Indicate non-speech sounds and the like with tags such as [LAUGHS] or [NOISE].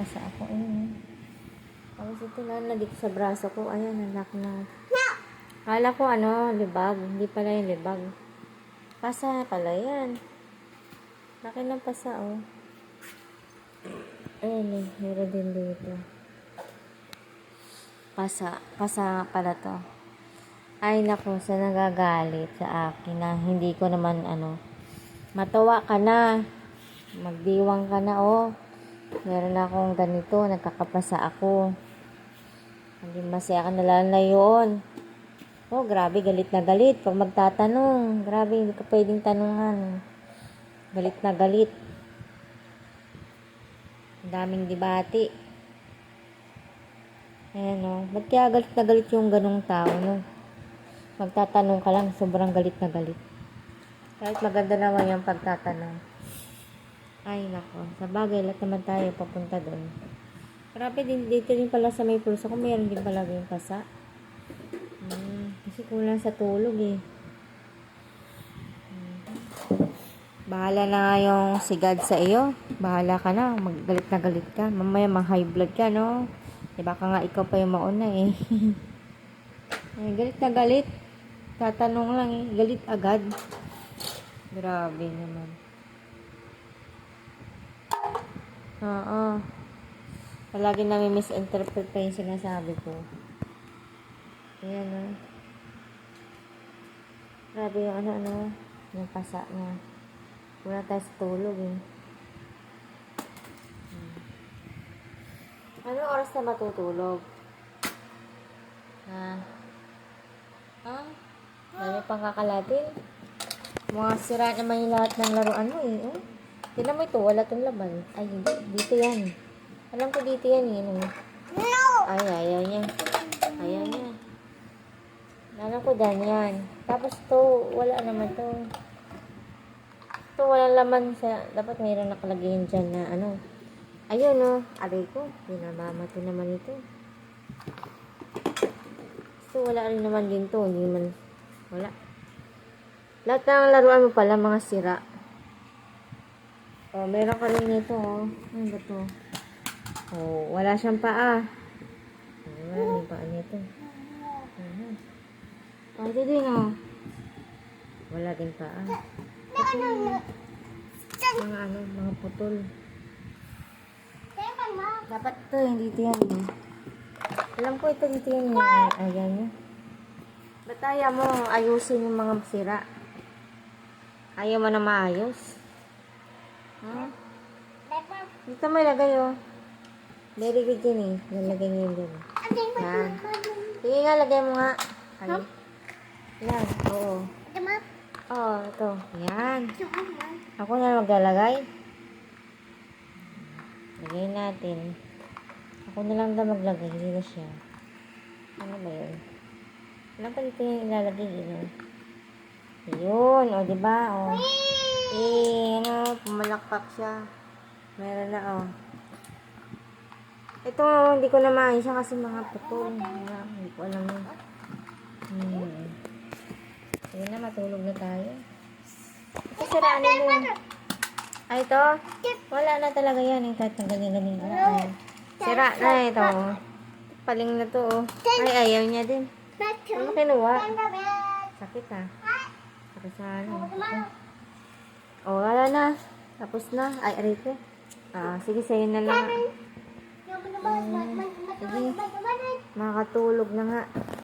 nakapasa ako. Ayun. Tapos ito na, na dito sa braso ko. Ayan, nalak na. Kala ko ano, libag. Hindi pala yung libag. Pasa pala yan. Laki ng pasa, oh. Ayan eh, meron din dito. Pasa. Pasa pala to. Ay nako, sa nagagalit sa akin na hindi ko naman ano. Matawa ka na. Magdiwang ka na, oh. Meron akong ganito, nagkakapasa ako. Hindi masaya ka na lalo na yun. Oh, grabe, galit na galit. Pag magtatanong, grabe, hindi ka pwedeng tanungan. Galit na galit. Ang daming debate. Ayan o. Ba't kaya galit na galit yung ganong tao, no? Magtatanong ka lang, sobrang galit na galit. Kahit maganda naman yung pagtatanong. Ay, nako. Sa bagay, lahat naman tayo papunta doon. Grabe din, dito din pala sa may pulso ko, mayroon din pala yung pasa. Hmm, kasi kulang sa tulog eh. Bahala na nga yung sigad sa iyo. Bahala ka na. Maggalit na galit ka. Mamaya ma-high blood ka, no? Eh, baka nga ikaw pa yung mauna eh. [LAUGHS] Ay, galit na galit. Tatanong lang eh. Galit agad. Grabe naman. Oo. Palagi namin misinterpret pa yung sinasabi ko. Ayan, no? Grabe yung ano-ano. Yung pasa niya. Wala tayo sa tulog eh. Ano oras na matutulog? Ha? Ha? Dami pang kakalatin. Mga sira naman yung lahat ng laruan mo eh. Oh. Tignan mo ito, wala tong laman. Ay, hindi. Dito yan. Alam ko dito yan eh. No? Ay, ayaw niya. Ayaw niya. Alam ko dan yan. Tapos to, wala naman to. Ito, walang laman sa... Dapat mayroon nakalagay yun dyan na ano. Ayun, no. Aray ko. Pinamamato naman ito. Ito, wala rin naman din to. Hindi man... Wala. Lahat ng laruan mo pala, mga sira. Oh, meron ka rin nito, oh. Ano ba to? Oh, wala siyang paa. Oh, wala may paa nito. Uh-huh. Oh, ito din, oh. Wala din paa. Ito yung mga ano, mga putol. Dapat ito, hindi ito yan. Eh. Alam ko ito dito yan. Eh. Ayan yun. Ba't ayaw mo ayusin yung mga sira? Ayaw mo na maayos? Ha? Dito mo ilagay, oh. Very good yun, eh. Lalagay niyo yun dun. Yan. Sige nga, lagay mo nga. Ay. Yan, oo. Oo, ito. Yan. Ako na maglalagay. Lagay natin. Ako na lang daw maglagay. Hindi na siya. Ano ba yun? Ano pa dito yung ilalagay yun? Yun, o, diba? O. Eh, ano, pumalakpak siya. Meron na, o. Ito, hindi ko na maayos siya kasi mga putol. Hindi ko alam yun. Hmm. Sige na, matulog na tayo. Ito, siraan mo. Ay, ito? Wala na talaga yan. Yung kahit ng ganyan-ganyan. Sira na ito. Paling na to. oh. Ay, ayaw niya din. Ano kinuha? Sakit ah. Sakit sa ano. Oh, wala na. Tapos na. Ay, aray ko. Ah, sige, sa'yo na lang. Sige. Makakatulog na nga.